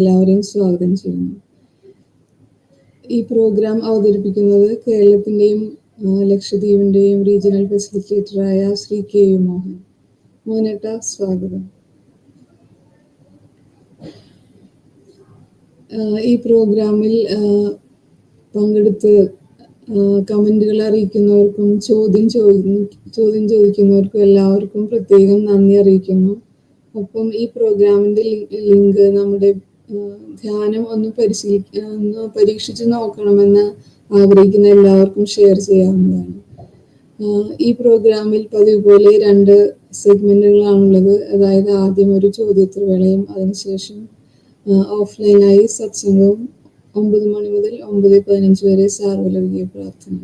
എല്ലാവരെയും സ്വാഗതം ചെയ്യുന്നു. ഈ പ്രോഗ്രാം അവതരിപ്പിക്കുന്നത് കേരളത്തിന്റെയും ലക്ഷദ്വീപിന്റെയും റീജിയണൽ ഫെസിലിറ്റേറ്ററായ ശ്രീ കെ യു മോഹൻ. മോനേട്ട സ്വാഗതം. ഈ പ്രോഗ്രാമിൽ പങ്കെടുത്ത് കമന്റുകൾ അറിയിക്കുന്നവർക്കും ചോദ്യം ചോദി ചോദ്യം ചോദിക്കുന്നവർക്കും എല്ലാവർക്കും പ്രത്യേകം നന്ദി അറിയിക്കുന്നു. ഒപ്പം ഈ പ്രോഗ്രാമിന്റെ ലിങ്ക് നമ്മുടെ ധ്യാനം ഒന്ന് പരിശീലി ഒന്ന് പരീക്ഷിച്ചു നോക്കണമെന്ന് ആഗ്രഹിക്കുന്ന എല്ലാവർക്കും ഷെയർ ചെയ്യാവുന്നതാണ്. ഈ പ്രോഗ്രാമിൽ പതിവ് പോലെ രണ്ട് സെഗ്മെന്റുകളാണുള്ളത് അതായത് ആദ്യം ഒരു ചോദ്യോത്തര വേളയും അതിനുശേഷം ഓഫ്ലൈനായി സത്സംഗവും ഒമ്പത് മണി മുതൽ ഒമ്പത് പതിനഞ്ച് വരെ സാർവലൗകിക പ്രാർത്ഥന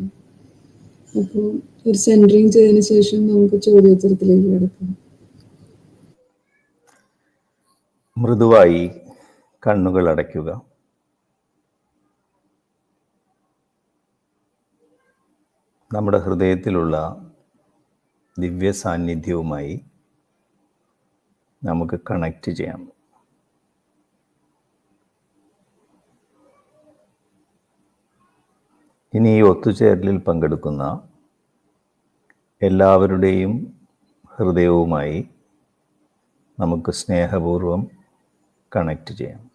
അപ്പോൾ ഒരു സെന്ററിങ് ചെയ്തതിനു ശേഷം നമുക്ക് ചോദ്യോത്തരത്തിലേക്ക് കിടക്കാം. മൃദുവായി കണ്ണുകൾ അടയ്ക്കുക. നമ്മുടെ ഹൃദയത്തിലുള്ള ദിവ്യ സാന്നിധ്യവുമായി നമുക്ക് കണക്റ്റ് ചെയ്യാം. ഇനി ഈ ഒത്തുചേരലിൽ പങ്കെടുക്കുന്ന എല്ലാവരുടെയും ഹൃദയവുമായി നമുക്ക് സ്നേഹപൂർവം കണക്റ്റ് ചെയ്യാം.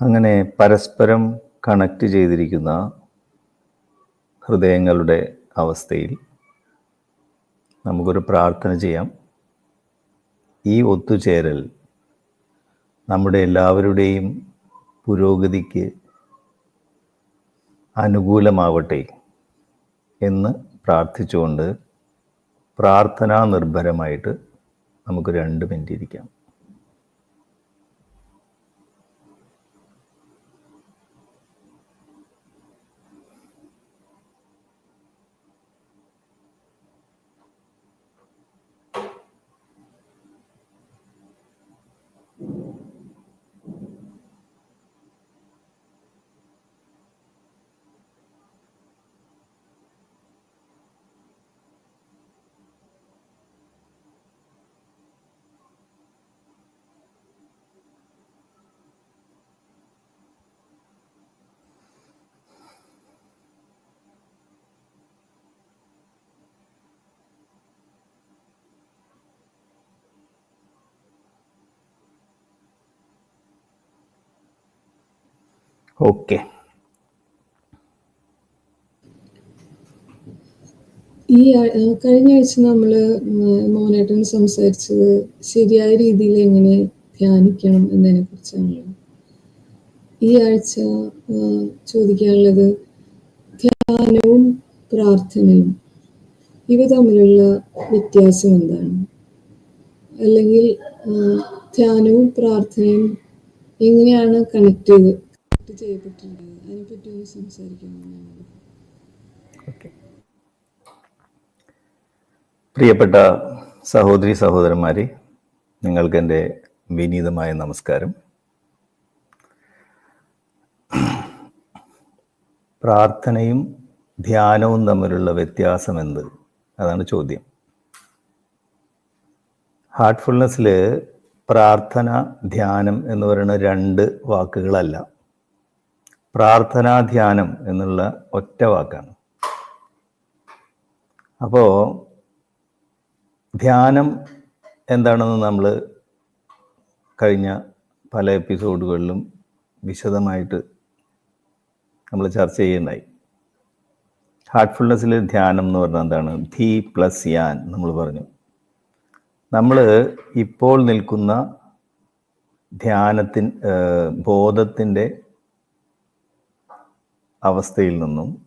അങ്ങനെ പരസ്പരം കണക്റ്റ് ചെയ്തിരിക്കുന്ന ഹൃദയങ്ങളുടെ അവസ്ഥയിൽ നമുക്കൊരു പ്രാർത്ഥന ചെയ്യാം. ഈ ഒത്തുചേരൽ നമ്മുടെ എല്ലാവരുടെയും പുരോഗതിക്ക് അനുകൂലമാവട്ടെ എന്ന് പ്രാർത്ഥിച്ചുകൊണ്ട് പ്രാർത്ഥനാ നിർഭരമായിട്ട് നമുക്ക് രണ്ട് മിനിറ്റ് ഇരിക്കാം. ഓക്കെ. ഈ കഴിഞ്ഞ ആഴ്ച നമ്മൾ മോനേട്ടൻ സംസാരിച്ചത് ശരിയായ രീതിയിൽ എങ്ങനെ ധ്യാനിക്കണം എന്നതിനെ കുറിച്ചാണല്ലോ. ഈ ആഴ്ച ചോദിക്കാനുള്ളത് ധ്യാനവും പ്രാർത്ഥനയും ഇവ തമ്മിലുള്ള വ്യത്യാസം എന്താണ്? അല്ലെങ്കിൽ ധ്യാനവും പ്രാർത്ഥനയും എങ്ങനെയാണ് കണക്ട് ചെയ്ത് കണക്ട് ചെയ്യപ്പെട്ടിട്ടുണ്ട് അതിനെപ്പറ്റി ഒന്ന് സംസാരിക്കാമെന്നാണ് ഓക്കെ. പ്രിയപ്പെട്ട സഹോദരി സഹോദരന്മാരെ നിങ്ങൾക്ക് എന്റെ വിനീതമായ നമസ്കാരം. പ്രാർത്ഥനയും ധ്യാനവും തമ്മിലുള്ള വ്യത്യാസം എന്ത്? അതാണ് ചോദ്യം. ഹാർട്ട്ഫുൾനെസ്സിൽ പ്രാർത്ഥന ധ്യാനം എന്ന് പറയുന്ന രണ്ട് വാക്കുകളല്ല. പ്രാർത്ഥനാ ധ്യാനം എന്നുള്ള ഒറ്റ വാക്കാണ്. അപ്പോൾ ധ്യാനം എന്താണെന്ന് നമ്മൾ കഴിഞ്ഞ പല എപ്പിസോഡുകളിലും വിശദമായിട്ട് നമ്മൾ ചർച്ച ചെയ്യുന്നുണ്ടായി ഹാർട്ട്ഫുൾനെസ്സിൽ ധ്യാനം എന്ന് പറഞ്ഞാൽ എന്താണ്? ധി പ്ലസ് യാൻ നമ്മൾ പറഞ്ഞു. നമ്മൾ ഇപ്പോൾ നിൽക്കുന്ന ധ്യാനത്തിൻ ബോധത്തിന്റെ അവസ്ഥയിൽ നിന്നും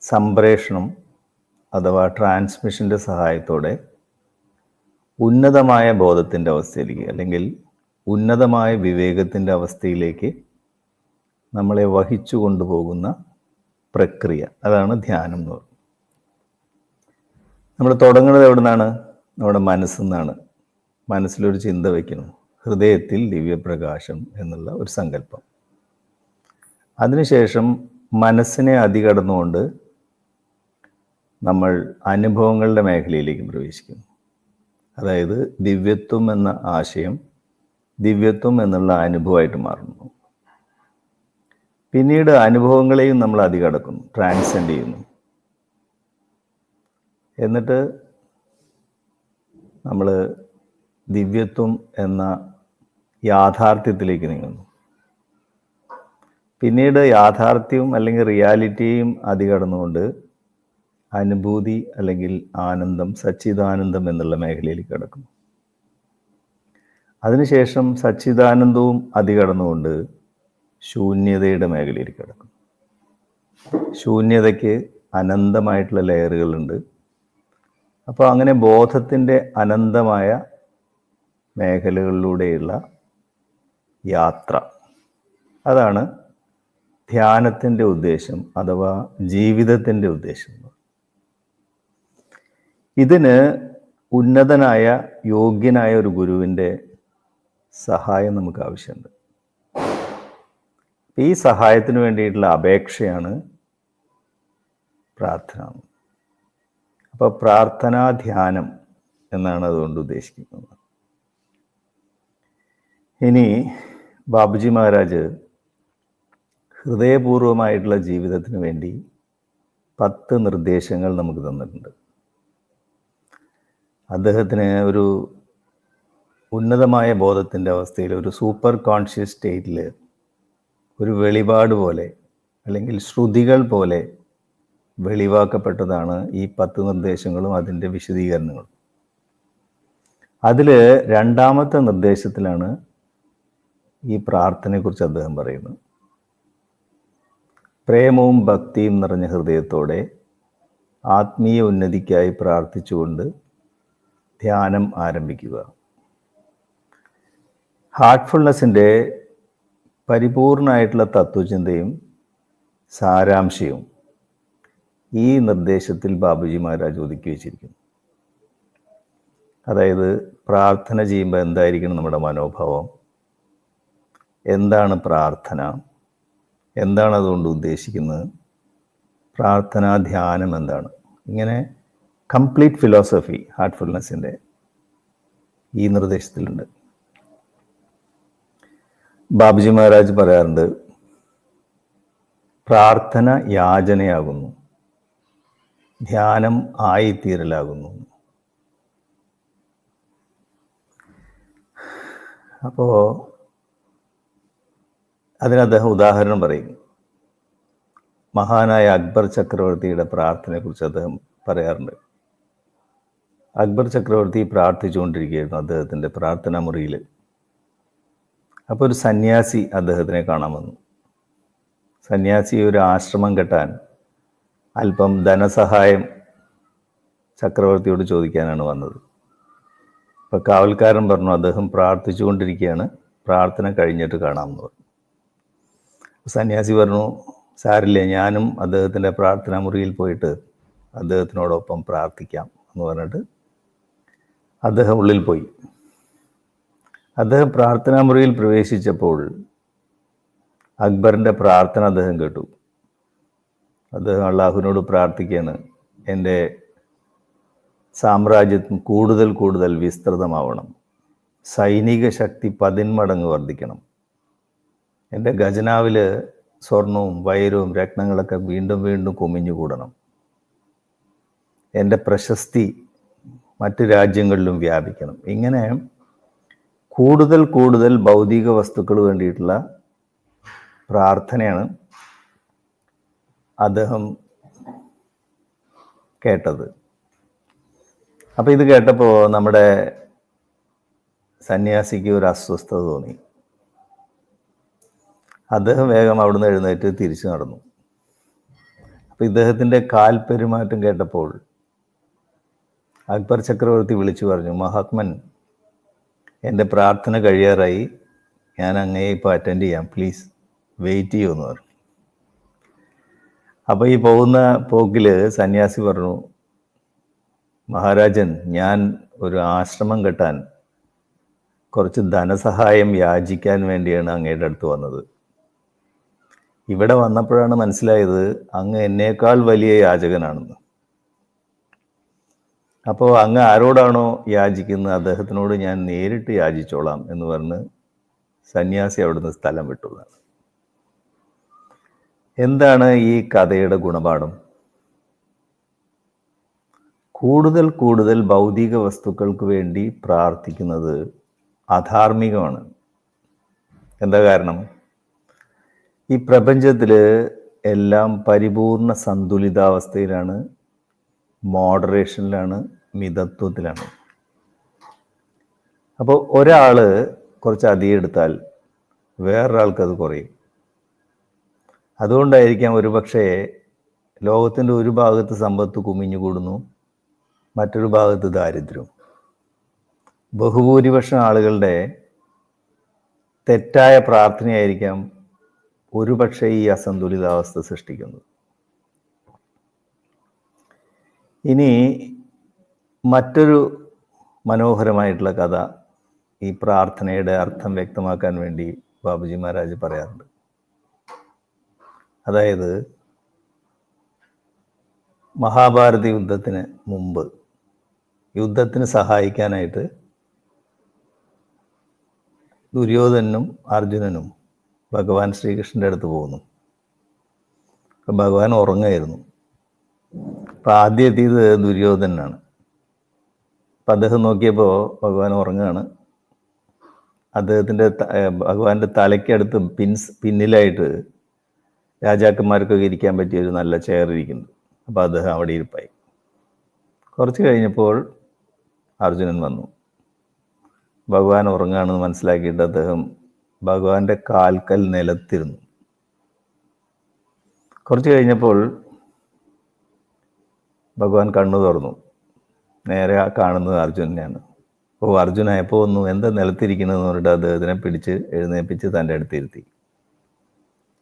സംപ്രേഷണം അഥവാ ട്രാൻസ്മിഷന്റെ സഹായത്തോടെ ഉന്നതമായ ബോധത്തിന്റെ അവസ്ഥയിലേക്ക് അല്ലെങ്കിൽ ഉന്നതമായ വിവേകത്തിന്റെ അവസ്ഥയിലേക്ക് നമ്മളെ വഹിച്ചു കൊണ്ടുപോകുന്ന പ്രക്രിയ. അതാണ് ധ്യാനം എന്ന് പറയുന്നത്. നമ്മൾ തുടങ്ങുന്നത് എവിടെ നിന്നാണ് നമ്മുടെ മനസ്സിൽ നിന്നാണ് മനസ്സിലൊരു ചിന്ത വയ്ക്കണം. ഹൃദയത്തിൽ ദിവ്യപ്രകാശം എന്നുള്ള ഒരു സങ്കല്പം. അതിനുശേഷം മനസ്സിനെ അതികടന്നുകൊണ്ട് നമ്മൾ അനുഭവങ്ങളുടെ മേഖലയിലേക്ക് പ്രവേശിക്കുന്നു അതായത് ദിവ്യത്വം എന്ന ആശയം ദിവ്യത്വം എന്നുള്ള അനുഭവമായിട്ട് മാറുന്നു. പിന്നീട് അനുഭവങ്ങളെയും നമ്മൾ അതികടക്കുന്നു ട്രാൻസെൻഡ് ചെയ്യുന്നു. എന്നിട്ട് നമ്മൾ ദിവ്യത്വം എന്ന യാഥാർത്ഥ്യത്തിലേക്ക് നീങ്ങുന്നു. പിന്നീട് യാഥാർത്ഥ്യവും അല്ലെങ്കിൽ റിയാലിറ്റിയും അതികടന്നുകൊണ്ട് അനുഭൂതി അല്ലെങ്കിൽ ആനന്ദം സച്ചിദാനന്ദം എന്നുള്ള മേഖലയിലേക്ക് കിടക്കുന്നു. അതിനുശേഷം സച്ചിദാനന്ദവും അതികടന്നുകൊണ്ട് ശൂന്യതയുടെ മേഖലയിലേക്ക് കിടക്കും ശൂന്യതയ്ക്ക് അനന്തമായിട്ടുള്ള ലെയറുകളുണ്ട്. അപ്പോൾ അങ്ങനെ ബോധത്തിന്റെ അനന്തമായ മേഖലകളിലൂടെയുള്ള യാത്ര. അതാണ് ധ്യാനത്തിന്റെ ഉദ്ദേശം അഥവാ ജീവിതത്തിന്റെ ഉദ്ദേശം. ഇതിന് ഉന്നതനായ യോഗ്യനായ ഒരു ഗുരുവിന്റെ സഹായം നമുക്ക് ആവശ്യമുണ്ട്. ഈ സഹായത്തിന് വേണ്ടിയിട്ടുള്ള അപേക്ഷയാണ് പ്രാർത്ഥന. അപ്പോൾ പ്രാർത്ഥനാ ധ്യാനം എന്നാണ് അതുകൊണ്ട് ഉദ്ദേശിക്കുന്നത്. ഇനി ബാബുജി മഹാരാജ് ഹൃദയപൂർവമായിട്ടുള്ള ജീവിതത്തിന് വേണ്ടി പത്ത് നിർദ്ദേശങ്ങൾ നമുക്ക് തന്നിട്ടുണ്ട്. അദ്ദേഹത്തിന് ഒരു ഉന്നതമായ ബോധത്തിന്റെ അവസ്ഥയിൽ ഒരു സൂപ്പർ കോൺഷ്യസ് സ്റ്റേറ്റിൽ ഒരു വെളിപാട് പോലെ അല്ലെങ്കിൽ ശ്രുതികൾ പോലെ വെളിവാക്കപ്പെട്ടതാണ് ഈ പത്ത് നിർദ്ദേശങ്ങളും അതിന്റെ വിശദീകരണങ്ങളും. അതിൽ രണ്ടാമത്തെ നിർദ്ദേശത്തിലാണ് ഈ പ്രാർത്ഥനയെക്കുറിച്ച് അദ്ദേഹം പറയുന്നത്. പ്രേമവും ഭക്തിയും നിറഞ്ഞ ഹൃദയത്തോടെ ആത്മീയ ഉന്നതിക്കായി പ്രാർത്ഥിച്ചുകൊണ്ട് ധ്യാനം ആരംഭിക്കുക. ഹാർട്ട്ഫുൾനെസ്സിന്റെ പരിപൂർണമായിട്ടുള്ള തത്വചിന്തയും സാരാംശവും ഈ നിർദ്ദേശത്തിൽ ബാബുജി മഹാരാജ് ഒതുക്കി വെച്ചിരിക്കുന്നു. അതായത് പ്രാർത്ഥന ചെയ്യുമ്പോൾ എന്തായിരിക്കണം നമ്മുടെ മനോഭാവം? എന്താണ് പ്രാർത്ഥന? എന്താണ് അതുകൊണ്ട് ഉദ്ദേശിക്കുന്നത്? പ്രാർത്ഥന ധ്യാനം എന്താണ്? ഇങ്ങനെ കംപ്ലീറ്റ് ഫിലോസഫി ഹാർട്ട്ഫുൾനെസ്സിന്റെ ഈ നിർദ്ദേശത്തിലുണ്ട്. ബാബുജി മഹാരാജ് പറയാറുണ്ട് പ്രാർത്ഥന യാചനയാകുന്നു. ധ്യാനം ആയിത്തീരലാകുന്നു. അപ്പോൾ അതിന് അദ്ദേഹം ഉദാഹരണം പറയും. മഹാനായ അക്ബർ ചക്രവർത്തിയുടെ പ്രാർത്ഥനയെക്കുറിച്ച് അദ്ദേഹം പറയാറുണ്ട്. അക്ബർ ചക്രവർത്തി പ്രാർത്ഥിച്ചുകൊണ്ടിരിക്കുകയായിരുന്നു അദ്ദേഹത്തിന്റെ പ്രാർത്ഥനാ മുറിയിൽ. അപ്പോൾ ഒരു സന്യാസി അദ്ദേഹത്തിനെ കാണാൻ വന്നു. സന്യാസി ഒരു ആശ്രമം കെട്ടാൻ അല്പം ധനസഹായം ചക്രവർത്തിയോട് ചോദിക്കാനാണ് വന്നത്. അപ്പോൾ കാവൽക്കാരൻ പറഞ്ഞു അദ്ദേഹം പ്രാർത്ഥിച്ചുകൊണ്ടിരിക്കുകയാണ് പ്രാർത്ഥന കഴിഞ്ഞിട്ട് കാണാമെന്ന് പറഞ്ഞു. സന്യാസി പറഞ്ഞു സാരില്ല ഞാനും അദ്ദേഹത്തിന്റെ പ്രാർത്ഥനാ മുറിയിൽ പോയിട്ട് അദ്ദേഹത്തിനോടൊപ്പം പ്രാർത്ഥിക്കാം എന്ന് പറഞ്ഞിട്ട് അദ്ദേഹം ഉള്ളിൽ പോയി. അദ്ദേഹം പ്രാർത്ഥനാ മുറിയിൽ പ്രവേശിച്ചപ്പോൾ അക്ബറിന്റെ പ്രാർത്ഥന അദ്ദേഹം കേട്ടു. അദ്ദേഹം അള്ളാഹുവിനോട് പ്രാർത്ഥിക്കുകയാണ് എന്റെ സാമ്രാജ്യം കൂടുതൽ കൂടുതൽ വിസ്തൃതമാവണം. സൈനിക ശക്തി പതിന്മടങ്ങ് വർദ്ധിക്കണം. എന്റെ ഖജനാവിൽ സ്വർണവും വൈരവും രത്നങ്ങളൊക്കെ വീണ്ടും വീണ്ടും കുമിഞ്ഞുകൂടണം എന്റെ പ്രശസ്തി മറ്റ് രാജ്യങ്ങളിലും വ്യാപിക്കണം. ഇങ്ങനെ കൂടുതൽ കൂടുതൽ ഭൗതിക വസ്തുക്കൾ വേണ്ടിയിട്ടുള്ള പ്രാർത്ഥനയാണ് അദ്ദേഹം കേട്ടത്. അപ്പോൾ ഇത് കേട്ടപ്പോൾ നമ്മുടെ സന്യാസിക്ക് ഒരു അസ്വസ്ഥത തോന്നി. അദ്ദേഹം വേഗം അവിടുന്ന് എഴുന്നേറ്റ് തിരിച്ചു നടന്നു. അപ്പം ഇദ്ദേഹത്തിന്റെ കാൽപെരുമാറ്റം കേട്ടപ്പോൾ അക്ബർ ചക്രവർത്തി വിളിച്ചു പറഞ്ഞു മഹാത്മൻ എന്റെ പ്രാർത്ഥന കഴിയാറായി. ഞാൻ അങ്ങേ ഇപ്പോൾ അറ്റൻഡ് ചെയ്യാം. പ്ലീസ് വെയിറ്റ് ചെയ്യുമെന്ന് പറഞ്ഞു. അപ്പോൾ ഈ പോകുന്ന പോക്കിൽ സന്യാസി പറഞ്ഞു മഹാരാജൻ ഞാൻ ഒരു ആശ്രമം കെട്ടാൻ കുറച്ച് ധനസഹായം യാചിക്കാൻ വേണ്ടിയാണ് അങ്ങയുടെ അടുത്ത് വന്നത്. ഇവിടെ വന്നപ്പോഴാണ് മനസ്സിലായത് അങ്ങ് എന്നേക്കാൾ വലിയ യാചകനാണെന്ന്. അപ്പോൾ അങ്ങ് ആരോടാണോ യാചിക്കുന്നത്? അദ്ദേഹത്തിനോട് ഞാൻ നേരിട്ട് യാചിച്ചോളാം എന്ന് പറഞ്ഞ് സന്യാസി അവിടുന്ന് സ്ഥലം വിട്ടുള്ളതാണ് എന്താണ് ഈ കഥയുടെ ഗുണപാഠം? കൂടുതൽ കൂടുതൽ ഭൗതിക വസ്തുക്കൾക്ക് വേണ്ടി പ്രാർത്ഥിക്കുന്നത് അധാർമികമാണ്. എന്താ കാരണം? ഈ പ്രപഞ്ചത്തിൽ എല്ലാം പരിപൂർണ സന്തുലിതാവസ്ഥയിലാണ് മോഡറേഷനിലാണ് മിതത്വത്തിലാണ്. അപ്പോൾ ഒരാൾ കുറച്ച് അധികം എടുത്താൽ വേറൊരാൾക്ക് അത് കുറയും. അതുകൊണ്ടായിരിക്കാം ഒരുപക്ഷെ ലോകത്തിന്റെ ഒരു ഭാഗത്ത് സമ്പത്ത് കുമിഞ്ഞു കൂടുന്നു മറ്റൊരു ഭാഗത്ത് ദാരിദ്ര്യം. ബഹുഭൂരിപക്ഷം ആളുകളുടെ തെറ്റായ പ്രാർത്ഥനയായിരിക്കാം ഒരുപക്ഷെ ഈ അസന്തുലിതാവസ്ഥ സൃഷ്ടിക്കുന്നത് ഇനി മറ്റൊരു മനോഹരമായിട്ടുള്ള കഥ ഈ പ്രാർത്ഥനയുടെ അർത്ഥം വ്യക്തമാക്കാൻ വേണ്ടി ബാബുജി മഹാരാജ് പറയാറുണ്ട്. അതായത് മഹാഭാരത യുദ്ധത്തിന് മുമ്പ് യുദ്ധത്തിന് സഹായിക്കാനായിട്ട് ദുര്യോധനും അർജുനനും ഭഗവാൻ ശ്രീകൃഷ്ണന്റെ അടുത്ത് പോകുന്നു. അപ്പം ഭഗവാൻ ഉറങ്ങായിരുന്നു. അപ്പം ആദ്യം എത്തിയത് ദുര്യോധനാണ് അപ്പം അദ്ദേഹം നോക്കിയപ്പോൾ ഭഗവാൻ ഉറങ്ങുകയാണ് അദ്ദേഹത്തിന്റെ ഭഗവാന്റെ തലയ്ക്കടുത്ത് പിൻസ് പിന്നിലായിട്ട് രാജാക്കന്മാർക്കൊക്കെ ഇരിക്കാൻ പറ്റിയ ഒരു നല്ല ചെയർ ഇരിക്കുന്നു അപ്പോൾ അദ്ദേഹം അവിടെ ഇരിപ്പായി. കുറച്ച് കഴിഞ്ഞപ്പോൾ അർജുനൻ വന്നു. ഭഗവാൻ ഉറങ്ങുകയാണെന്ന് മനസ്സിലാക്കിയിട്ട് അദ്ദേഹം ഭഗവാന്റെ കാൽക്കൽ നിലത്തിരുന്നു. കുറച്ച് കഴിഞ്ഞപ്പോൾ ഭഗവാൻ കണ്ണു തുറന്നു. നേരെ ആ കാണുന്നത് അർജുനനെയാണ്. അപ്പോൾ അർജുന എപ്പോൾ വന്നു? എന്താ നിലത്തിരിക്കുന്നതെന്ന് പറഞ്ഞിട്ട് അദ്ദേഹത്തിനെ പിടിച്ച് എഴുന്നേൽപ്പിച്ച് തന്റെ അടുത്തിരുത്തി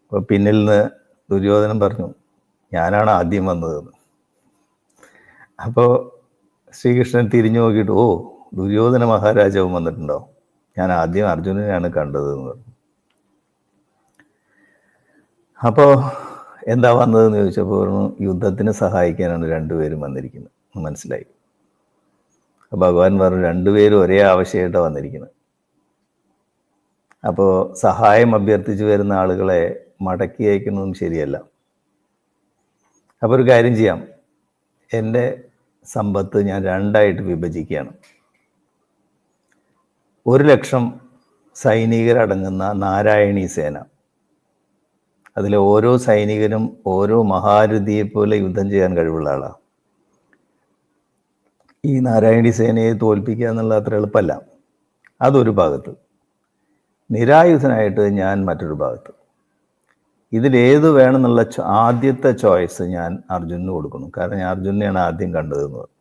അപ്പോൾ പിന്നിൽ നിന്ന് ദുര്യോധനം പറഞ്ഞു ഞാനാണ് ആദ്യം വന്നതെന്ന്. അപ്പോൾ ശ്രീകൃഷ്ണൻ തിരിഞ്ഞു നോക്കിയിട്ട് ഓ ദുര്യോധന മഹാരാജാവും വന്നിട്ടുണ്ടോ? ഞാൻ ആദ്യം അർജുനനെയാണ് കണ്ടത് എന്ന് പറഞ്ഞു. അപ്പോൾ എന്താ വന്നതെന്ന് ചോദിച്ചപ്പോൾ പറഞ്ഞു യുദ്ധത്തിന് സഹായിക്കാനാണ് രണ്ടുപേരും വന്നിരിക്കുന്നത്. മനസ്സിലായി. ഭഗവാൻ പറഞ്ഞു രണ്ടുപേരും ഒരേ ആവശ്യമായിട്ടാണ് വന്നിരിക്കുന്നത്. അപ്പോൾ സഹായം അഭ്യർത്ഥിച്ചു വരുന്ന ആളുകളെ മടക്കി അയക്കുന്നതും ശരിയല്ല. അപ്പോൾ ഒരു കാര്യം ചെയ്യാം. എന്റെ സമ്പത്ത് ഞാൻ രണ്ടായിട്ട് വിഭജിക്കുകയാണ്. ഒരു ലക്ഷം സൈനികരടങ്ങുന്ന നാരായണീ സേന. അതിലെ ഓരോ സൈനികനും ഓരോ മഹാരഥിയെ പോലെ യുദ്ധം ചെയ്യാൻ കഴിവുള്ള ആളാണ് ഈ നാരായണി സേനയെ തോൽപ്പിക്കുക എന്നുള്ള അത്ര എളുപ്പമല്ല. അതൊരു ഭാഗത്ത്. നിരായുധനായിട്ട് ഞാൻ മറ്റൊരു ഭാഗത്ത്. ഇതിലേത് വേണമെന്നുള്ള ആദ്യത്തെ ചോയ്സ് ഞാൻ അർജുനന് കൊടുക്കുന്നു. കാരണം ഞാൻ അർജുനെയാണ് ആദ്യം കണ്ടതെന്ന് പറഞ്ഞു.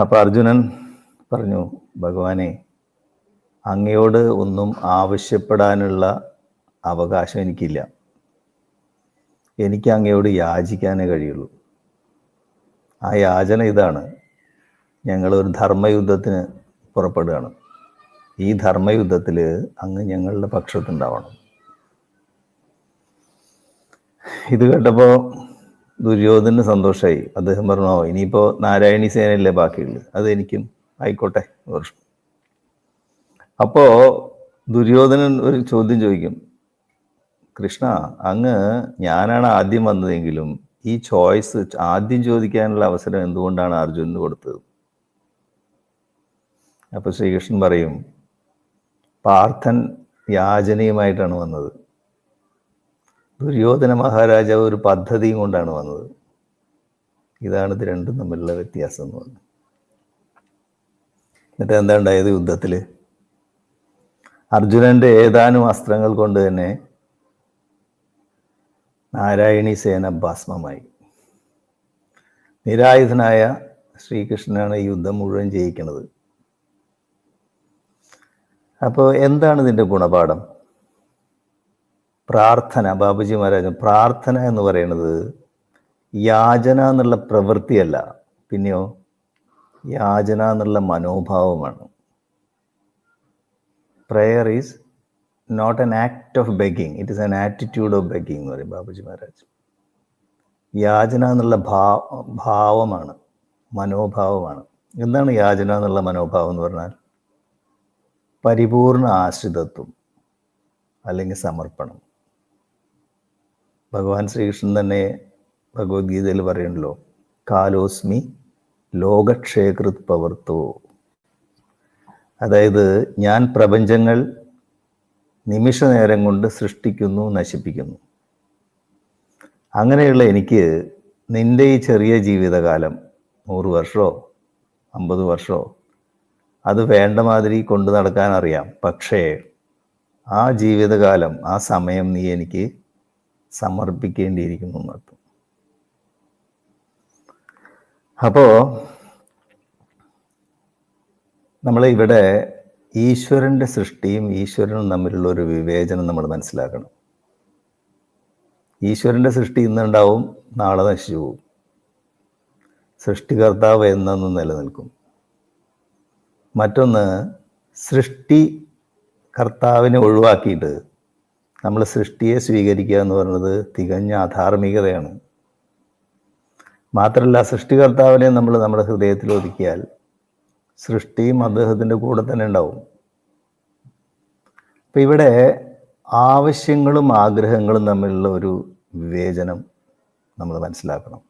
അപ്പം അർജുനൻ പറഞ്ഞു ഭഗവാനെ അങ്ങയോട് ഒന്നും ആവശ്യപ്പെടാനുള്ള അവകാശം എനിക്കില്ല. എനിക്ക് അങ്ങയോട് യാചിക്കാനേ കഴിയുള്ളൂ. ആ യാചന ഇതാണ്. ഞങ്ങൾ ഒരു ധർമ്മയുദ്ധത്തിന് പുറപ്പെടുകയാണ്. ഈ ധർമ്മയുദ്ധത്തിൽ അങ്ങ് ഞങ്ങളുടെ പക്ഷത്തുണ്ടാവണം. ഇത് കേട്ടപ്പോൾ ദുര്യോധന് സന്തോഷമായി അദ്ദേഹം പറഞ്ഞു "ഓ, ഇനിയിപ്പോൾ നാരായണി സേനയല്ലേ ബാക്കിയുള്ളത് അത് എനിക്കും ആയിക്കോട്ടെ അപ്പോ ദുര്യോധനൻ ഒരു ചോദ്യം ചോദിക്കും. കൃഷ്ണ അങ്ങ് ഞാനാണ് ആദ്യം വന്നതെങ്കിലും ഈ ചോയ്സ് ആദ്യം ചോദിക്കാനുള്ള അവസരം എന്തുകൊണ്ടാണ് അർജുനന് കൊടുത്തത്? അപ്പൊ ശ്രീകൃഷ്ണൻ പറയും പാർത്ഥൻ യാചനയുമായിട്ടാണ് വന്നത്. ദുര്യോധന മഹാരാജാവ് ഒരു പദ്ധതിയും കൊണ്ടാണ് വന്നത്. ഇതാണ് ഇത് രണ്ടും തമ്മിലുള്ള വ്യത്യാസം എന്ന് പറഞ്ഞു. എന്നിട്ട് എന്താ ഉണ്ടായത് യുദ്ധത്തിൽ അർജുനന്റെ ഏതാനും അസ്ത്രങ്ങൾ കൊണ്ട് തന്നെ നാരായണി സേന ഭസ്മമായി. നിരായുധനായ ശ്രീകൃഷ്ണനാണ് ഈ യുദ്ധം മുഴുവൻ ജയിക്കുന്നത്. അപ്പോൾ എന്താണ് ഇതിന്റെ ഗുണപാഠം? പ്രാർത്ഥന ബാബുജി മഹാരാജൻ പ്രാർത്ഥന എന്ന് പറയുന്നത് യാചന എന്നുള്ള പ്രവൃത്തിയല്ല. പിന്നെയോ? യാചന എന്നുള്ള മനോഭാവമാണ്. Prayer is not an act of begging it is an attitude of begging എന്ന് പറയും ബാബുജി മഹാരാജ്. യാചന എന്നുള്ള ഭാ ഭാവമാണ് മനോഭാവമാണ്. എന്താണ് യാചന എന്നുള്ള മനോഭാവം എന്ന് പറഞ്ഞാൽ പരിപൂർണ ആശ്രിതത്വം അല്ലെങ്കിൽ സമർപ്പണം. ഭഗവാൻ ശ്രീകൃഷ്ണൻ തന്നെ ഭഗവത്ഗീതയിൽ പറയണല്ലോ കാലോസ്മി ലോകക്ഷേകൃത് പവർത്തോ അതായത് ഞാൻ പ്രപഞ്ചങ്ങൾ നിമിഷ നേരം കൊണ്ട് സൃഷ്ടിക്കുന്നു നശിപ്പിക്കുന്നു. അങ്ങനെയുള്ള എനിക്ക് നിന്റെ ഈ ചെറിയ ജീവിതകാലം നൂറ് വർഷമോ അമ്പത് വർഷമോ അത് വേണ്ട മാതിരി കൊണ്ടു നടക്കാൻ അറിയാം. പക്ഷേ ആ ജീവിതകാലം ആ സമയം നീ എനിക്ക് സമർപ്പിക്കേണ്ടിയിരിക്കുന്നു എന്നർത്ഥം അപ്പോൾ നമ്മൾ ഇവിടെ ഈശ്വരന്റെ സൃഷ്ടിയും ഈശ്വരനും തമ്മിലുള്ള ഒരു വിവേചനം നമ്മൾ മനസ്സിലാക്കണം. ഈശ്വരന്റെ സൃഷ്ടി ഇന്നുണ്ടാവും നാളെ നശിച്ചു പോകും. സൃഷ്ടികർത്താവ് എന്നും നിലനിൽക്കും. മറ്റൊന്ന് സൃഷ്ടി കർത്താവിനെ ഒഴിവാക്കിയിട്ട് നമ്മൾ സൃഷ്ടിയെ സ്വീകരിക്കുക എന്ന് പറയുന്നത് തികഞ്ഞ അധാർമികതയാണ്. മാത്രമല്ല സൃഷ്ടികർത്താവിനെ നമ്മൾ നമ്മുടെ ഹൃദയത്തിൽ ഒതുക്കിയാൽ സൃഷ്ടിയും അദ്ദേഹത്തിന്റെ കൂടെ തന്നെ ഉണ്ടാവും. അപ്പം ഇവിടെ ആവശ്യങ്ങളും ആഗ്രഹങ്ങളും തമ്മിലുള്ള ഒരു വിവേചനം നമ്മൾ മനസ്സിലാക്കണം.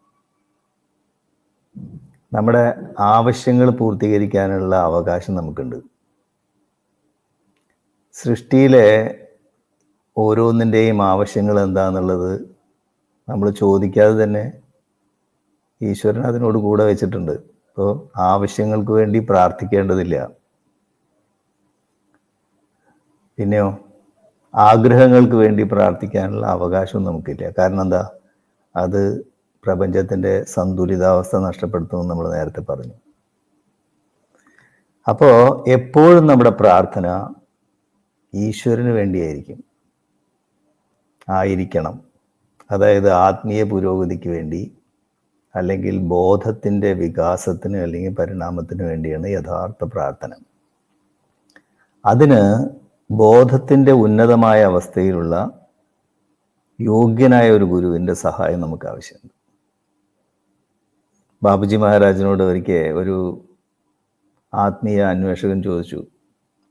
നമ്മുടെ ആവശ്യങ്ങൾ പൂർത്തീകരിക്കാനുള്ള അവകാശം നമുക്കുണ്ട്. സൃഷ്ടിയിലെ ഓരോന്നിന്റെയും ആവശ്യങ്ങൾ എന്താണെന്നുള്ളത് നമ്മൾ ചോദിക്കാതെ തന്നെ ഈശ്വരൻ അതിനോട് കൂടെ വെച്ചിട്ടുണ്ട്. അപ്പോൾ ആവശ്യങ്ങൾക്ക് വേണ്ടി പ്രാർത്ഥിക്കേണ്ടതില്ല. പിന്നെയോ? ആഗ്രഹങ്ങൾക്ക് വേണ്ടി പ്രാർത്ഥിക്കാനുള്ള അവകാശവും നമുക്കില്ല. കാരണം എന്താ? അത് പ്രപഞ്ചത്തിന്റെ സന്തുലിതാവസ്ഥ നഷ്ടപ്പെടുത്തുമെന്ന് നമ്മൾ നേരത്തെ പറഞ്ഞു. അപ്പോൾ എപ്പോഴും നമ്മുടെ പ്രാർത്ഥന ഈശ്വരന് വേണ്ടിയായിരിക്കും. ആയിരിക്കണം. അതായത് ആത്മീയ പുരോഗതിക്ക് വേണ്ടി അല്ലെങ്കിൽ ബോധത്തിന്റെ വികാസത്തിന് അല്ലെങ്കിൽ പരിണാമത്തിന് വേണ്ടിയാണ് യഥാർത്ഥ പ്രാർത്ഥന. അതിന് ബോധത്തിന്റെ ഉന്നതമായ അവസ്ഥയിലുള്ള യോഗ്യനായ ഒരു ഗുരുവിന്റെ സഹായം നമുക്ക് ആവശ്യമുണ്ട്. ബാബുജി മഹാരാജിനോട് ഒരിക്കൽ ഒരു ആത്മീയ അന്വേഷകൻ ചോദിച്ചു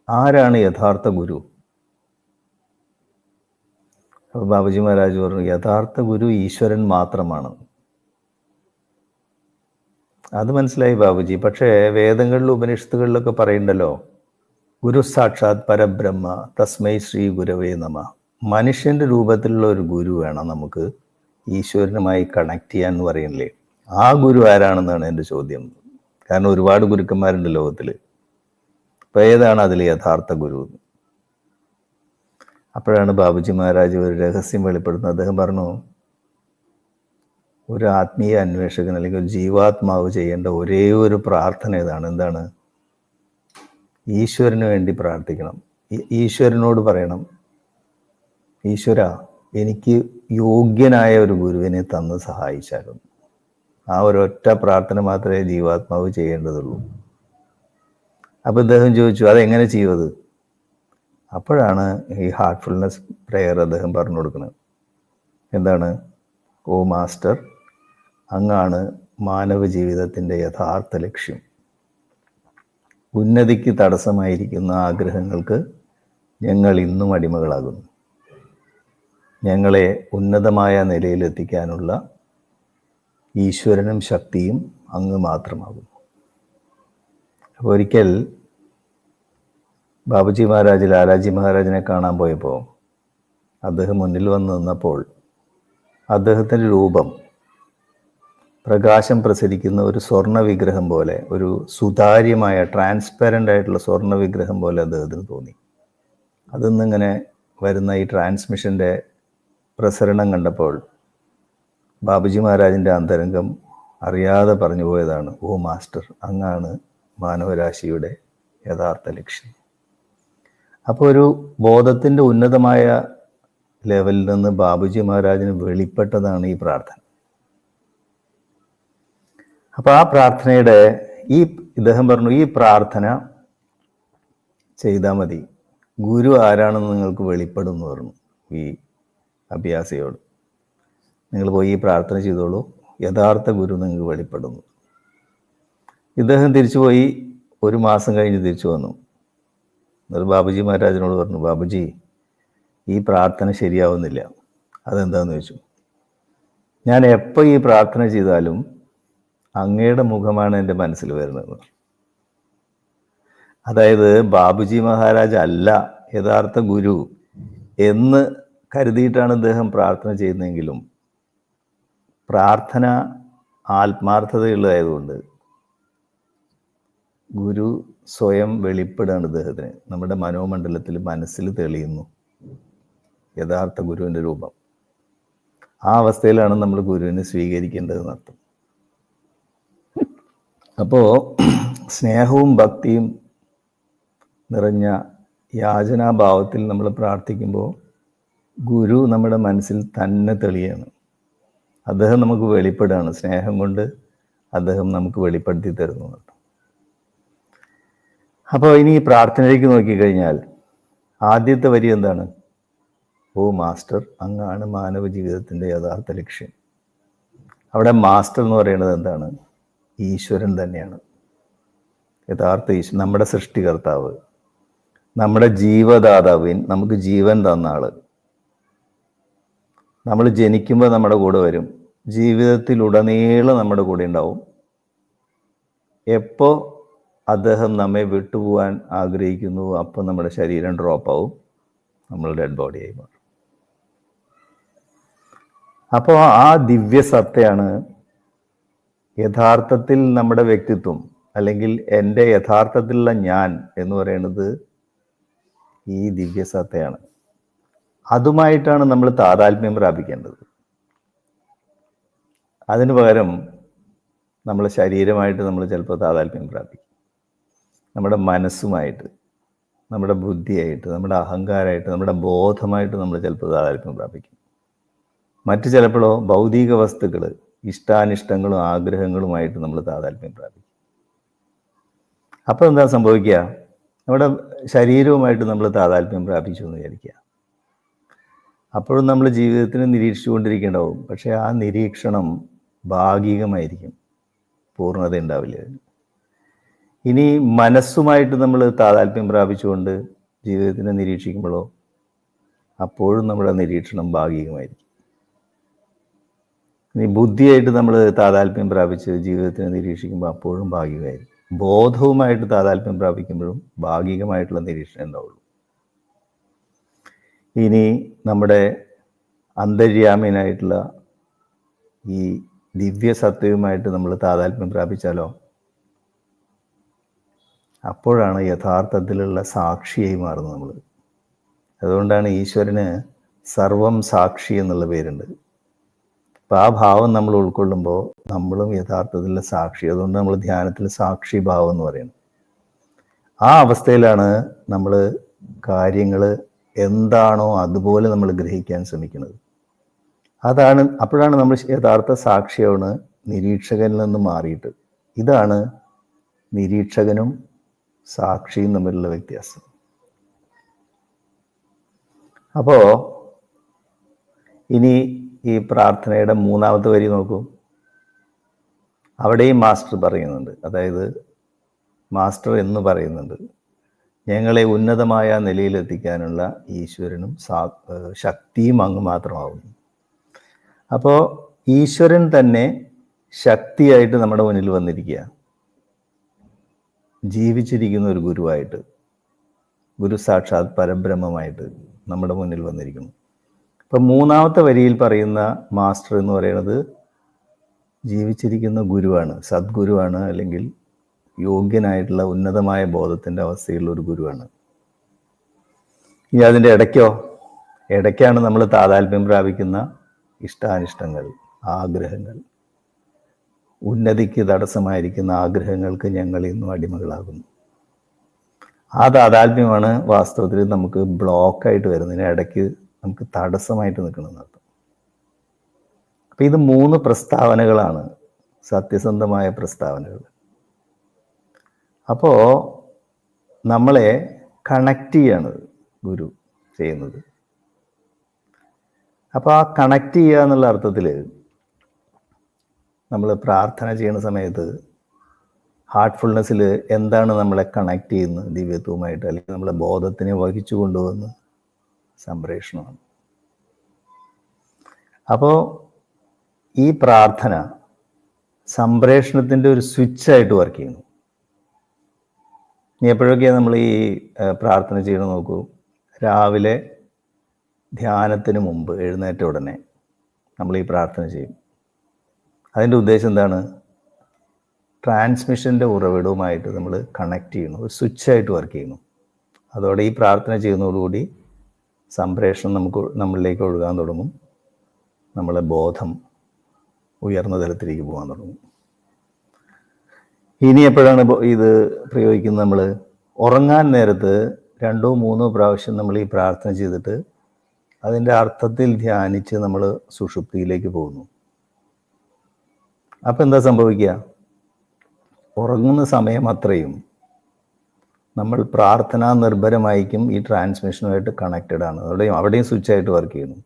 ആരാണ് യഥാർത്ഥ ഗുരു? അപ്പോൾ ബാബുജി മഹാരാജ് പറഞ്ഞു യഥാർത്ഥ ഗുരു ഈശ്വരൻ മാത്രമാണ് അത് മനസ്സിലായി ബാബുജി. പക്ഷേ വേദങ്ങളിലും ഉപനിഷത്തുകളിലൊക്കെ പറയുന്നുണ്ടല്ലോ ഗുരു സാക്ഷാത് പരബ്രഹ്മ തസ്മൈ ശ്രീ ഗുരവേ നമ. മനുഷ്യന്റെ രൂപത്തിലുള്ള ഒരു ഗുരു വേണം നമുക്ക് ഈശ്വരനുമായി കണക്ട് ചെയ്യാൻ എന്ന് പറയുന്നില്ലേ. ആ ഗുരു ആരാണെന്നാണ് എന്റെ ചോദ്യം. കാരണം ഒരുപാട് ഗുരുക്കന്മാരുണ്ട് ലോകത്തിൽ അപ്പം ഏതാണ് അതിൽ യഥാർത്ഥ ഗുരു? അപ്പോഴാണ് ബാബുജി മഹാരാജ് ഒരു രഹസ്യം വെളിപ്പെടുത്തുന്നത്. അദ്ദേഹം പറഞ്ഞു ഒരു ആത്മീയ അന്വേഷകൻ അല്ലെങ്കിൽ ഒരു ജീവാത്മാവ് ചെയ്യേണ്ട ഒരേ ഒരു പ്രാർത്ഥന ഇതാണ്. എന്താണ്? ഈശ്വരന് വേണ്ടി പ്രാർത്ഥിക്കണം. ഈശ്വരനോട് പറയണം ഈശ്വര എനിക്ക് യോഗ്യനായ ഒരു ഗുരുവിനെ തന്ന് സഹായിച്ചാലും. ആ ഒരൊറ്റ പ്രാർത്ഥന മാത്രമേ ജീവാത്മാവ് ചെയ്യേണ്ടതുള്ളൂ. അപ്പം അദ്ദേഹം ചോദിച്ചു അതെങ്ങനെ ചെയ്യുമത് അപ്പോഴാണ് ഈ ഹാർട്ട്ഫുൾനെസ് പ്രെയർ അദ്ദേഹം പറഞ്ഞു കൊടുക്കുന്നത്. എന്താണ്? ഓ മാസ്റ്റർ അങ്ങാണ് മാനവ ജീവിതത്തിന്റെ യഥാർത്ഥ ലക്ഷ്യം. ഉന്നതിക്ക് തടസ്സമായിരിക്കുന്ന ആഗ്രഹങ്ങൾക്ക് ഞങ്ങൾ ഇന്നും അടിമകളാകുന്നു. ഞങ്ങളെ ഉന്നതമായ നിലയിലെത്തിക്കാനുള്ള ഈശ്വരനും ശക്തിയും അങ്ങ് മാത്രമാകുന്നു. അപ്പോൾ ഒരിക്കൽ ബാബുജി മഹാരാജ് ലാലാജി മഹാരാജിനെ കാണാൻ പോയപ്പോൾ അദ്ദേഹം മുന്നിൽ വന്ന് നിന്നപ്പോൾ അദ്ദേഹത്തിന്റെ രൂപം പ്രകാശം പ്രസരിക്കുന്ന ഒരു സ്വർണ വിഗ്രഹം പോലെ ഒരു സുതാര്യമായ ട്രാൻസ്പെറന്റ് ആയിട്ടുള്ള സ്വർണ വിഗ്രഹം പോലെ അദ്ദേഹത്തിന് തോന്നി. അതിൽ നിന്നിങ്ങനെ വരുന്ന ഈ ട്രാൻസ്മിഷന്റെ പ്രസരണം കണ്ടപ്പോൾ ബാബുജി മഹാരാജിന്റെ അന്തരംഗം അറിയാതെ പറഞ്ഞു പോയതാണ് ഓ മാസ്റ്റർ അങ്ങാണ് മാനവരാശിയുടെ യഥാർത്ഥ ലക്ഷ്യം. അപ്പോൾ ഒരു ബോധത്തിന്റെ ഉന്നതമായ ലെവലിൽ നിന്ന് ബാബുജി മഹാരാജിന് വെളിപ്പെട്ടതാണ് ഈ പ്രാർത്ഥന. അപ്പോൾ ആ പ്രാർത്ഥനയുടെ ഈ ഇദ്ദേഹം പറഞ്ഞു ഈ പ്രാർത്ഥന ചെയ്താൽ മതി. ഗുരു ആരാണെന്ന് നിങ്ങൾക്ക് വെളിപ്പെടും എന്ന് പറഞ്ഞു ഈ അഭ്യാസിയോട്. നിങ്ങൾ പോയി ഈ പ്രാർത്ഥന ചെയ്തോളൂ. യഥാർത്ഥ ഗുരു നിങ്ങൾക്ക് വെളിപ്പെടുന്നു. ഇദ്ദേഹം തിരിച്ചു പോയി ഒരു മാസം കഴിഞ്ഞ് തിരിച്ചു വന്നു. എന്നിട്ട് ബാബുജി മഹാരാജനോട് പറഞ്ഞു ബാബുജി ഈ പ്രാർത്ഥന ശരിയാവുന്നില്ല. അതെന്താന്ന് ചോദിച്ചു? ഞാൻ എപ്പോൾ ഈ പ്രാർത്ഥന ചെയ്താലും അങ്ങയുടെ മുഖമാണ് എന്റെ മനസ്സിൽ വരുന്നത്. അതായത് ബാബുജി മഹാരാജ് അല്ല യഥാർത്ഥ ഗുരു എന്ന് കരുതിയിട്ടാണ് അദ്ദേഹം പ്രാർത്ഥന ചെയ്യുന്നതെങ്കിലും പ്രാർത്ഥന ആത്മാർത്ഥതയുള്ളതായതുകൊണ്ട് ഗുരു സ്വയം വെളിപ്പെടുകയാണ് ഇദ്ദേഹത്തിന്. നമ്മുടെ മനോമണ്ഡലത്തിൽ മനസ്സിൽ തെളിയുന്നു യഥാർത്ഥ ഗുരുവിന്റെ രൂപം. ആ അവസ്ഥയിലാണ് നമ്മൾ ഗുരുവിനെ സ്വീകരിക്കേണ്ടതെന്ന് അർത്ഥം അപ്പോൾ സ്നേഹവും ഭക്തിയും നിറഞ്ഞ യാചനാഭാവത്തിൽ നമ്മൾ പ്രാർത്ഥിക്കുമ്പോൾ ഗുരു നമ്മുടെ മനസ്സിൽ തന്നെ തെളിയാണ്. അദ്ദേഹം നമുക്ക് വെളിപ്പെടുകയാണ്. സ്നേഹം കൊണ്ട് അദ്ദേഹം നമുക്ക് വെളിപ്പെടുത്തി തരുന്നു. അപ്പോൾ ഇനി പ്രാർത്ഥനയിലേക്ക് നോക്കിക്കഴിഞ്ഞാൽ ആദ്യത്തെ വരി എന്താണ്? ഓ മാസ്റ്റർ അങ്ങാണ് മാനവ ജീവിതത്തിന്റെ യഥാർത്ഥ ലക്ഷ്യം. അവിടെ മാസ്റ്റർ എന്ന് പറയുന്നത് എന്താണ്? ഈശ്വരൻ തന്നെയാണ്. യഥാർത്ഥ ഈശ്വരൻ നമ്മുടെ സൃഷ്ടികർത്താവ് നമ്മുടെ ജീവദാതാവിൻ നമുക്ക് ജീവൻ തന്ന ആൾ. നമ്മൾ ജനിക്കുമ്പോൾ നമ്മുടെ കൂടെ വരും. ജീവിതത്തിലുടനീളം നമ്മുടെ കൂടെ ഉണ്ടാവും. എപ്പോൾ അദ്ദേഹം നമ്മെ വിട്ടുപോകാൻ ആഗ്രഹിക്കുന്നു അപ്പോൾ നമ്മുടെ ശരീരം ഡ്രോപ്പ് ആവും നമ്മൾ ഡെഡ് ബോഡിയായി മാറും. അപ്പോൾ ആ ദിവ്യ സത്തയാണ് യഥാർത്ഥത്തിൽ നമ്മുടെ വ്യക്തിത്വം അല്ലെങ്കിൽ എന്റെ യഥാർത്ഥത്തിലുള്ള ഞാൻ എന്ന് പറയുന്നത് ഈ ദിവ്യസത്തയാണ്. അതുമായിട്ടാണ് നമ്മൾ താതാത്മ്യം പ്രാപിക്കേണ്ടത്. അതിനു പകരം നമ്മൾ ശരീരമായിട്ട് നമ്മൾ ചിലപ്പോൾ താതാത്മ്യം പ്രാപിക്കും. നമ്മുടെ മനസ്സുമായിട്ട് നമ്മുടെ ബുദ്ധിയായിട്ട് നമ്മുടെ അഹങ്കാരമായിട്ട് നമ്മുടെ ബോധമായിട്ട് നമ്മൾ ചിലപ്പോൾ താതാത്മ്യം പ്രാപിക്കും. മറ്റു ചിലപ്പോഴോ ഭൗതിക വസ്തുക്കൾ ഇഷ്ടാനിഷ്ടങ്ങളും ആഗ്രഹങ്ങളുമായിട്ട് നമ്മൾ താതാത്മ്യം പ്രാപിക്കും. അപ്പോൾ എന്താ സംഭവിക്കുക? നമ്മുടെ ശരീരവുമായിട്ട് നമ്മൾ താതാത്മ്യം പ്രാപിച്ചു എന്ന് വിചാരിക്കുക. അപ്പോഴും നമ്മൾ ജീവിതത്തിന് നിരീക്ഷിച്ചുകൊണ്ടിരിക്കേണ്ടാവും. പക്ഷേ ആ നിരീക്ഷണം ഭാഗികമായിരിക്കും. പൂർണത ഉണ്ടാവില്ല. ഇനി മനസ്സുമായിട്ട് നമ്മൾ താതാത്മ്യം പ്രാപിച്ചുകൊണ്ട് ജീവിതത്തിനെ നിരീക്ഷിക്കുമ്പോഴോ അപ്പോഴും നമ്മുടെ നിരീക്ഷണം ഭാഗികമായിരിക്കും. ബുദ്ധിയായിട്ട് നമ്മൾ താതാൽപ്യം പ്രാപിച്ച് ജീവിതത്തിനെ നിരീക്ഷിക്കുമ്പോൾ അപ്പോഴും ഭാഗികമായിരിക്കും ബോധവുമായിട്ട് താതാൽപ്യം പ്രാപിക്കുമ്പോഴും ഭാഗികമായിട്ടുള്ള നിരീക്ഷണം ഉണ്ടാവുള്ളൂ. ഇനി നമ്മുടെ അന്തര്യാമീനായിട്ടുള്ള ഈ ദിവ്യ സത്യവുമായിട്ട് നമ്മൾ താതാൽപ്യം പ്രാപിച്ചാലോ? അപ്പോഴാണ് യഥാർത്ഥത്തിലുള്ള സാക്ഷിയായി മാറുന്നത് നമ്മൾ അതുകൊണ്ടാണ് ഈശ്വരന് സർവം സാക്ഷി എന്നുള്ള പേരുണ്ട്. അപ്പം ആ ഭാവം നമ്മൾ ഉൾക്കൊള്ളുമ്പോൾ നമ്മളും യഥാർത്ഥത്തിൽ സാക്ഷി. അതുകൊണ്ട് നമ്മൾ ധ്യാനത്തിൽ സാക്ഷി ഭാവം എന്ന് പറയുന്നത് ആ അവസ്ഥയിലാണ് നമ്മൾ കാര്യങ്ങൾ എന്താണോ അതുപോലെ നമ്മൾ ഗ്രഹിക്കാൻ ശ്രമിക്കുന്നത്. അതാണ് അപ്പോഴാണ് നമ്മൾ യഥാർത്ഥ സാക്ഷിയാണ് നിരീക്ഷകനിൽ നിന്ന് മാറിയിട്ട്. ഇതാണ് നിരീക്ഷകനും സാക്ഷിയും തമ്മിലുള്ള വ്യത്യാസം. അപ്പോൾ ഇനി ഈ പ്രാർത്ഥനയുടെ മൂന്നാമത്തെ വരി നോക്കൂ. അവിടെയും മാസ്റ്റർ പറയുന്നുണ്ട്. അതായത് മാസ്റ്റർ എന്ന് പറയുന്നുണ്ട്. ഞങ്ങളെ ഉന്നതമായ നിലയിലെത്തിക്കാനുള്ള ഈശ്വരനും സാ ശക്തിയും അങ്ങ് മാത്രമാവുന്നു. അപ്പോൾ ഈശ്വരൻ തന്നെ ശക്തിയായിട്ട് നമ്മുടെ മുന്നിൽ വന്നിരിക്കുക. ജീവിച്ചിരിക്കുന്ന ഒരു ഗുരുവായിട്ട് ഗുരു സാക്ഷാത് പരബ്രഹ്മമായിട്ട് നമ്മുടെ മുന്നിൽ വന്നിരിക്കുന്നു. ഇപ്പം മൂന്നാമത്തെ വരിയിൽ പറയുന്ന മാസ്റ്റർ എന്ന് പറയുന്നത് ജീവിച്ചിരിക്കുന്ന ഗുരുവാണ് സദ്ഗുരുവാണ് അല്ലെങ്കിൽ യോഗ്യനായിട്ടുള്ള ഉന്നതമായ ബോധത്തിന്റെ അവസ്ഥയുള്ള ഒരു ഗുരുവാണ്. ഇനി അതിന്റെ ഇടയ്ക്കോ ഇടയ്ക്കാണ് നമ്മൾ താതാൽപ്യം പ്രാപിക്കുന്ന ഇഷ്ടാനിഷ്ടങ്ങൾ ആഗ്രഹങ്ങൾ. ഉന്നതിക്ക് തടസ്സമായിരിക്കുന്ന ആഗ്രഹങ്ങൾക്ക് ഞങ്ങൾ ഇന്നും അടിമകളാകുന്നു. ആ താതാൽപ്യമാണ് വാസ്തവത്തിൽ നമുക്ക് ബ്ലോക്കായിട്ട് വരുന്നതിന് ഇടയ്ക്ക് നമുക്ക് തടസ്സമായിട്ട് നിൽക്കണമെന്ന് അർത്ഥം. അപ്പം ഇത് മൂന്ന് പ്രസ്താവനകളാണ് സത്യസന്ധമായ പ്രസ്താവനകൾ. അപ്പോൾ നമ്മളെ കണക്റ്റ് ചെയ്യാണ് ഗുരു ചെയ്യുന്നത്. അപ്പോൾ ആ കണക്റ്റ് ചെയ്യുക എന്നുള്ള അർത്ഥത്തിൽ നമ്മൾ പ്രാർത്ഥന ചെയ്യുന്ന സമയത്ത് ഹാർട്ട്ഫുൾനെസ്സിൽ എന്താണ് നമ്മളെ കണക്ട് ചെയ്യുന്നത് ദിവ്യത്വമായിട്ട് അല്ലെങ്കിൽ നമ്മളെ ബോധത്തിനെ വഹിച്ചു കൊണ്ടുവന്ന് സംപ്രേഷണമാണ്. അപ്പോൾ ഈ പ്രാർത്ഥന സംപ്രേഷണത്തിന്റെ ഒരു സ്വിച്ചായിട്ട് വർക്ക് ചെയ്യുന്നു. ഇനി എപ്പോഴൊക്കെയാണ് നമ്മൾ ഈ പ്രാർത്ഥന ചെയ്യണം നോക്കൂ. രാവിലെ ധ്യാനത്തിന് മുമ്പ് എഴുന്നേറ്റ ഉടനെ നമ്മൾ ഈ പ്രാർത്ഥന ചെയ്യും. അതിന്റെ ഉദ്ദേശം എന്താണ്? ട്രാൻസ്മിഷന്റെ ഉറവിടവുമായിട്ട് നമ്മൾ കണക്ട് ചെയ്യുന്നു. ഒരു സ്വിച്ചായിട്ട് വർക്ക് ചെയ്യുന്നു. അതോടെ ഈ പ്രാർത്ഥന ചെയ്യുന്നതോടുകൂടി സംപ്രേഷണം നമുക്ക് നമ്മളിലേക്ക് ഒഴുകാൻ തുടങ്ങും. നമ്മളെ ബോധം ഉയർന്ന തലത്തിലേക്ക് പോകാൻ തുടങ്ങും. ഇനി എപ്പോഴാണ് ഇത് പ്രയോഗിക്കുന്നത് നമ്മൾ ഉറങ്ങാൻ നേരത്ത് രണ്ടോ മൂന്നോ പ്രാവശ്യം നമ്മൾ ഈ പ്രാർത്ഥന ചെയ്തിട്ട് അതിന്റെ അർത്ഥത്തിൽ ധ്യാനിച്ച് നമ്മൾ സുഷുപ്തിയിലേക്ക് പോകുന്നു. അപ്പം എന്താ സംഭവിക്കുക? ഉറങ്ങുന്ന സമയം അത്രയും നമ്മൾ പ്രാർത്ഥനാ നിർഭരമായിരിക്കും ഈ ട്രാൻസ്മിഷനുമായിട്ട് കണക്റ്റഡ് ആണ്. അവിടെയും അവിടെയും സ്വിച്ച് ആയിട്ട് വർക്ക് ചെയ്യുന്നു.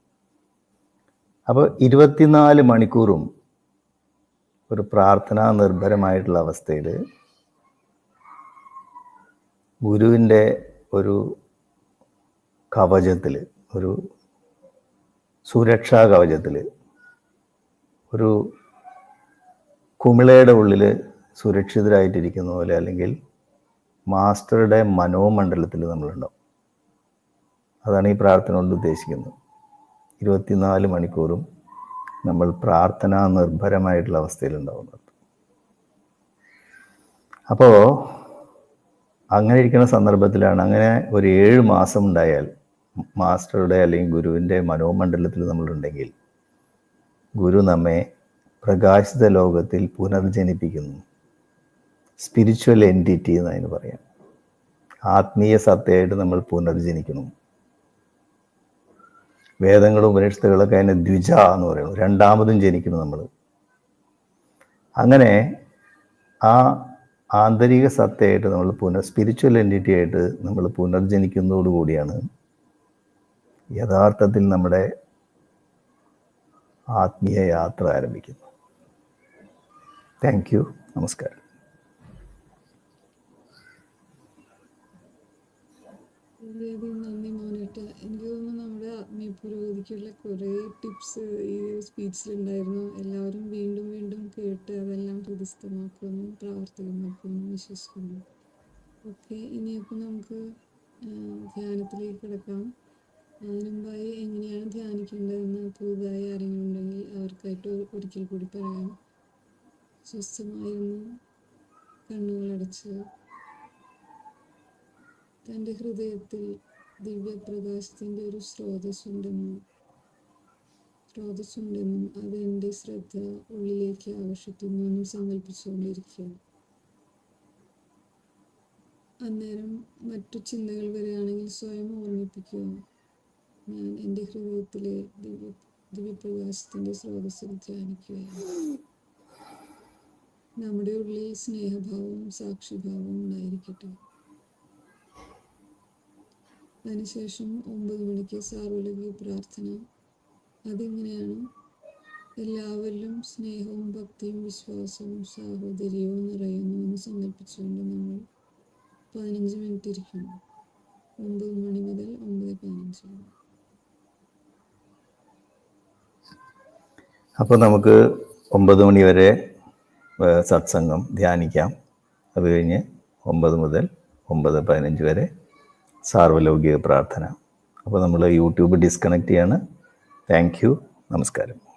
അപ്പോൾ ഇരുപത്തിനാല് മണിക്കൂറും ഒരു പ്രാർത്ഥനാ നിർഭരമായിട്ടുള്ള അവസ്ഥയിൽ ഗുരുവിന്റെ ഒരു കവചത്തിൽ ഒരു സുരക്ഷാ കവചത്തിൽ ഒരു കുമിളയുടെ ഉള്ളിൽ സുരക്ഷിതരായിട്ടിരിക്കുന്ന പോലെ അല്ലെങ്കിൽ മാസ്റ്ററുടെ മനോമണ്ഡലത്തിൽ നമ്മളുണ്ടാവും. അതാണ് ഈ പ്രാർത്ഥന കൊണ്ട് ഉദ്ദേശിക്കുന്നത്. ഇരുപത്തിനാല് മണിക്കൂറും നമ്മൾ പ്രാർത്ഥന നിർഭരമായിട്ടുള്ള അവസ്ഥയിലുണ്ടാവുന്നത് അപ്പോൾ അങ്ങനെ ഇരിക്കുന്ന സന്ദർഭത്തിലാണ് അങ്ങനെ ഒരു ഏഴ് മാസം ഉണ്ടായാൽ മാസ്റ്ററുടെ അല്ലെങ്കിൽ ഗുരുവിന്റെ മനോമണ്ഡലത്തിൽ നമ്മളുണ്ടെങ്കിൽ ഗുരു നമ്മെ പ്രകാശിത ലോകത്തിൽ പുനർജനിപ്പിക്കുന്നു. സ്പിരിച്വൽ എന്റിറ്റി എന്ന് അതിന് പറയാം. ആത്മീയ സത്തയായിട്ട് നമ്മൾ പുനർജനിക്കണം. വേദങ്ങളും ഉപനിഷത്തുകളൊക്കെ അതിനെ ദ്വിജ എന്ന് പറയുന്നു. രണ്ടാമതും ജനിക്കുന്നു നമ്മൾ അങ്ങനെ ആ ആന്തരിക സത്തയായിട്ട് നമ്മൾ പുനർ സ്പിരിച്വൽ എന്റിറ്റി ആയിട്ട് നമ്മൾ പുനർജനിക്കുന്നതോടുകൂടിയാണ് യഥാർത്ഥത്തിൽ നമ്മുടെ ആത്മീയ യാത്ര ആരംഭിക്കുന്നത്. താങ്ക് യു നമസ്കാരം. വളരെയധികം നന്ദി മോനേട്ട. എനിക്ക് തോന്നുന്നു നമ്മുടെ ആത്മീയ പുരോഗതിക്കുള്ള കുറേ ടിപ്സ് ഈ സ്പീച്ചിലുണ്ടായിരുന്നു എല്ലാവരും വീണ്ടും വീണ്ടും കേട്ട് അതെല്ലാം ഹൃദയസ്ഥമാക്കുമെന്നും പ്രാവർത്തികമാക്കുമെന്നും വിശ്വസിക്കുന്നു. ഓക്കെ ഇനിയപ്പോൾ നമുക്ക് ധ്യാനത്തിലേക്ക് കിടക്കാം. അതിനുമ്പായി എങ്ങനെയാണ് ധ്യാനിക്കേണ്ടതെന്ന് പുതുതായി ആരെങ്കിലും ഉണ്ടെങ്കിൽ അവർക്കായിട്ട് ഒരിക്കൽ കൂടി പറയാം. സ്വസ്ഥമായിരുന്നു കണ്ണുകളടച്ച് തന്റെ ഹൃദയത്തിൽ ദിവ്യപ്രകാശത്തിന്റെ ഒരു സ്രോതസ്സുണ്ടെന്നും സ്രോതസ്സുണ്ടെന്നും അത് എന്റെ ശ്രദ്ധ ഉള്ളിലേക്ക് ആകർഷിക്കുന്നു എന്നും സങ്കല്പിച്ചുകൊണ്ടിരിക്കുക അന്നേരം മറ്റു ചിന്തകൾ വരികയാണെങ്കിൽ സ്വയം ഓർമ്മിപ്പിക്കുക ഞാൻ എന്റെ ഹൃദയത്തിലെ ദിവ്യ ദിവ്യപ്രകാശത്തിന്റെ സ്രോതസ്സിൽ ധ്യാനിക്കുകയാണ്. നമ്മുടെ ഉള്ളിൽ സ്നേഹഭാവവും സാക്ഷിഭാവവും ഉണ്ടായിരിക്കട്ടെ. അതിനുശേഷം ഒമ്പത് മണിക്ക് സാർവലൗകിക പ്രാർത്ഥന. അതിങ്ങനെയാണ്? എല്ലാവരിലും സ്നേഹവും ഭക്തിയും വിശ്വാസവും സാഹോദര്യവും നിറയുന്നു എന്ന് സങ്കല്പിച്ചുകൊണ്ട് നമ്മൾ പതിനഞ്ച് മിനിറ്റ് ഇരിക്കുന്നു ഒമ്പത് മണി മുതൽ ഒമ്പത് പതിനഞ്ച് വരെ. അപ്പോൾ നമുക്ക് ഒമ്പത് മണി വരെ സത്സംഗം ധ്യാനിക്കാം. അത് കഴിഞ്ഞ് ഒമ്പത് മുതൽ ഒമ്പത് പതിനഞ്ച് വരെ സാർവലൗകിക പ്രാർത്ഥന. അപ്പോൾ നമ്മൾ യൂട്യൂബ് ഡിസ്കണക്ട് ചെയ്യാണ്. Thank you. നമസ്കാരം.